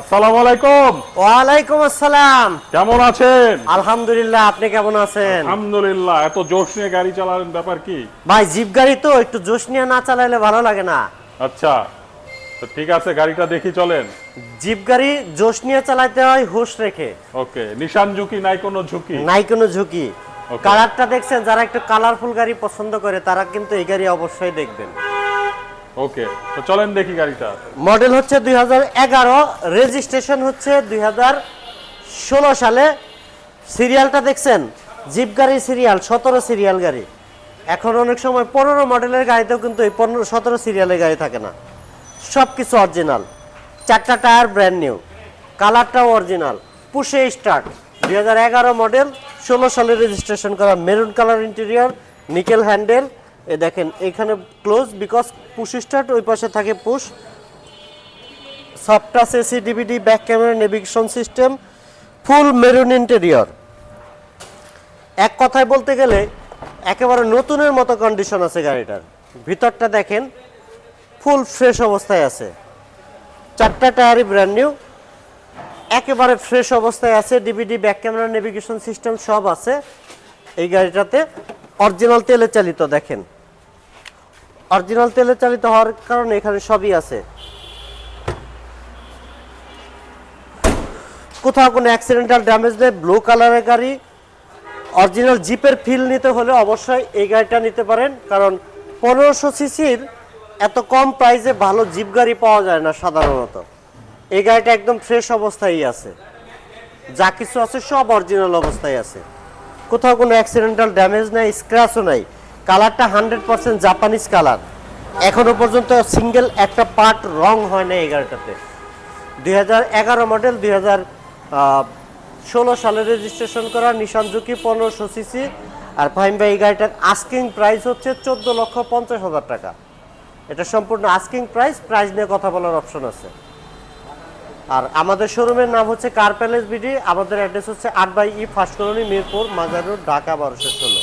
আসসালামু আলাইকুম। ওয়ালাইকুম আসসালাম। কেমন আছেন? আলহামদুলিল্লাহ আপনি কেমন আছেন? আলহামদুলিল্লাহ এত জোশ নিয়ে গাড়ি চালানোর ব্যাপার কি? ভাই জিপ গাড়ি তো একটু জোশ নিয়ে না চালাইলে ভালো লাগে না। আচ্ছা তো ঠিক আছে গাড়িটা দেখি চলেন। জিপ গাড়ি জোশ নিয়ে চালাতে হয় হুশ রেখে। ওকে নিশান ঝুঁকি নাই কোনো ঝুঁকি? নাই কোনো ঝুঁকি। কালারটা দেখছেন যারা একটু কালারফুল গাড়ি পছন্দ করে তারা কিন্তু এই গাড়ি অবশ্যই দেখবেন। ওকে, তো চলেন দেখি গাড়িটা। মডেল হচ্ছে দু হাজার এগারো, রেজিস্ট্রেশন হচ্ছে দু হাজার ষোলো সালে। সিরিয়ালটা দেখছেন? জিপ গাড়ি সিরিয়াল, সতেরো সিরিয়াল গাড়ি। এখন অনেক সময় পনেরো মডেলের গাড়িতেও কিন্তু এই পনেরো, সতেরো সিরিয়ালের গাড়ি থাকে না। সব কিছু অরিজিনাল। চারটা টায়ার ব্র্যান্ড নিউ। কালারটাও অরিজিনাল। পুষে স্টার্ট। দুই হাজার এগারো মডেল, ষোলো সালে রেজিস্ট্রেশন করা maroon colour interior, nickel handle. এ দেখেন, এখানে ক্লোজ বিকজ পুশ স্টার্ট ওই পাশে থাকে push সফটাস AC DVD back camera navigation system full maroon interior এক কথায় বলতে গেলে, একেবারে নতুনের মতো কন্ডিশন আছে গাড়িটার। ভিতরটা দেখেন ফুল ফ্রেশ অবস্থায় আছে। চারটা টায়ারই ব্র্যান্ড নিউ একেবারে ফ্রেশ অবস্থায় আছে। DVD back camera navigation system সব আছে এই গাড়িটাতে। অরিজিনাল তেলে চালিত, দেখেন। অরিজিনাল তেলে চালিত হওয়ার কারণে এখানে সবই আছে। কোথাও কোনো অ্যাক্সিডেন্টাল ড্যামেজ নেই ব্লু কালারের গাড়ি। অরিজিনাল জিপের ফিল নিতে হলে অবশ্যই এই গাড়িটা নিতে পারেন, কারণ পনেরোশো সিসির এত কম প্রাইসে ভালো জিপ গাড়ি পাওয়া যায় না সাধারণত। এই গাড়িটা একদম ফ্রেশ অবস্থায় আছে। যা কিছু আছে সব অরিজিনাল অবস্থায় আছে। কোথাও কোনো অ্যাক্সিডেন্টাল ড্যামেজ নাই স্ক্র্যাচও নাই। কালারটা হান্ড্রেড পার্সেন্ট জাপানিজ কালার। এখনও পর্যন্ত সিঙ্গেল একটা পার্ট রং হয় না এই গাড়িটাতে। দুই হাজার এগারো মডেল, দুই ষোলো সালে রেজিস্ট্রেশন করা নিশান ঝুঁকি পনেরোশো সিসি। আর ফাইম ভাই, এই গাড়িটার আস্কিং প্রাইস হচ্ছে চোদ্দ লক্ষ পঞ্চাশ হাজার টাকা। এটা সম্পূর্ণ আস্কিং প্রাইস প্রাইস নিয়ে কথা বলার অপশন আছে। আর আমাদের শোরুমের নাম হচ্ছে কার প্যালেস বিডি আমাদের অ্যাড্রেস হচ্ছে আট by E first colony Mirpur Mazar road Dhaka, বারোশো ষোলো।